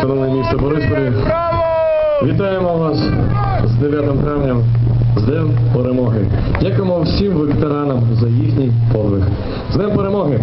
шановне місто Бориспіль, вітаємо вас з 9 травня, з Днем Перемоги. Дякуємо всім ветеранам за їхній подвиг. З Днем перемоги!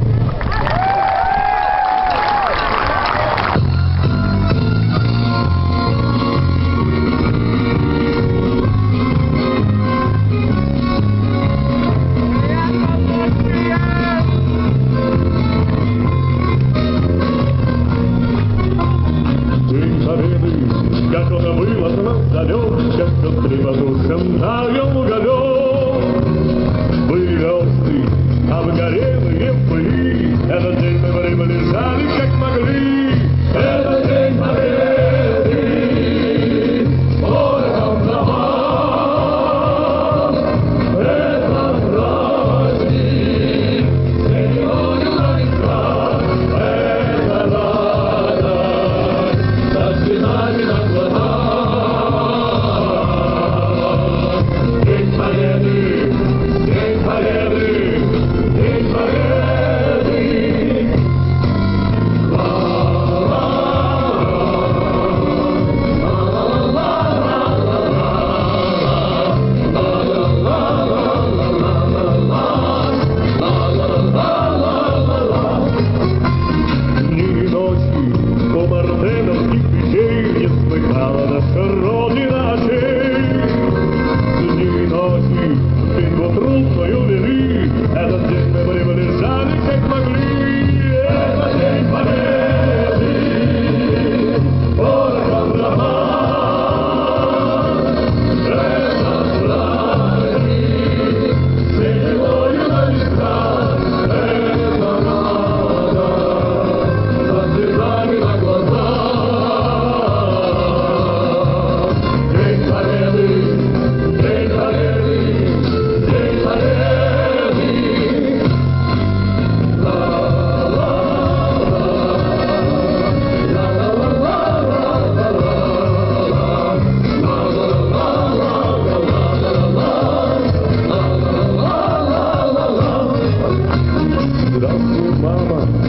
Mama.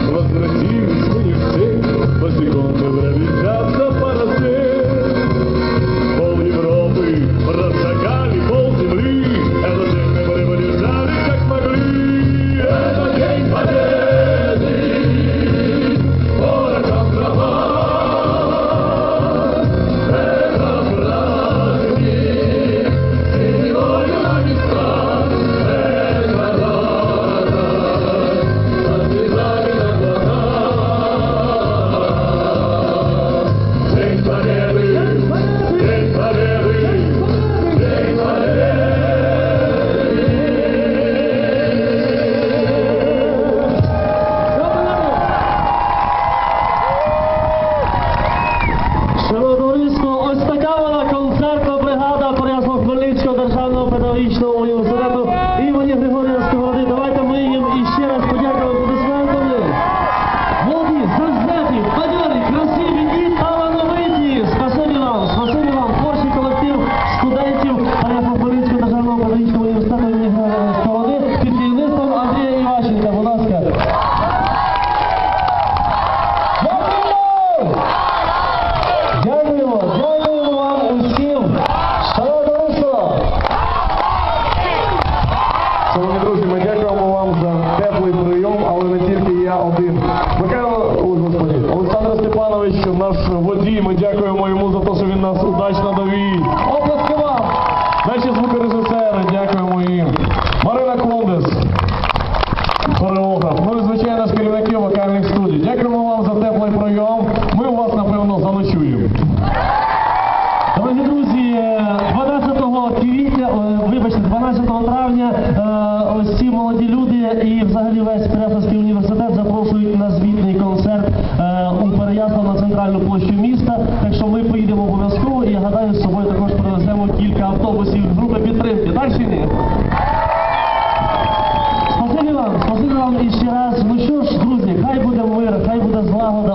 の方を一度お寄せだと Михайло Олександр Степанович, наш водій. Ми дякуємо йому за те, що він нас удачно довів. Оплески вам! Наші звукорежисери, дякуємо їм. Марина Кондес, перемога. Ну і звичайно, ж керівники вокальних студій. Дякуємо вам за теплий прийом. Ми у вас, напевно, заночуємо. Дорогі друзі, е, 12 квітня, е, вибачте, 12 травня е, ось ці молоді люди і взагалі весь Переяславський університет свій назвітний концерт е, у Переяслав на центральну площу міста. Так що ми поїдемо обов'язково і я гадаю, з собою також привеземо кілька автобусів групи підтримки. Далі? ні. Спасибі вам, спасибі вам іще раз. Ну що ж, друзі, хай буде мир, хай буде злагода.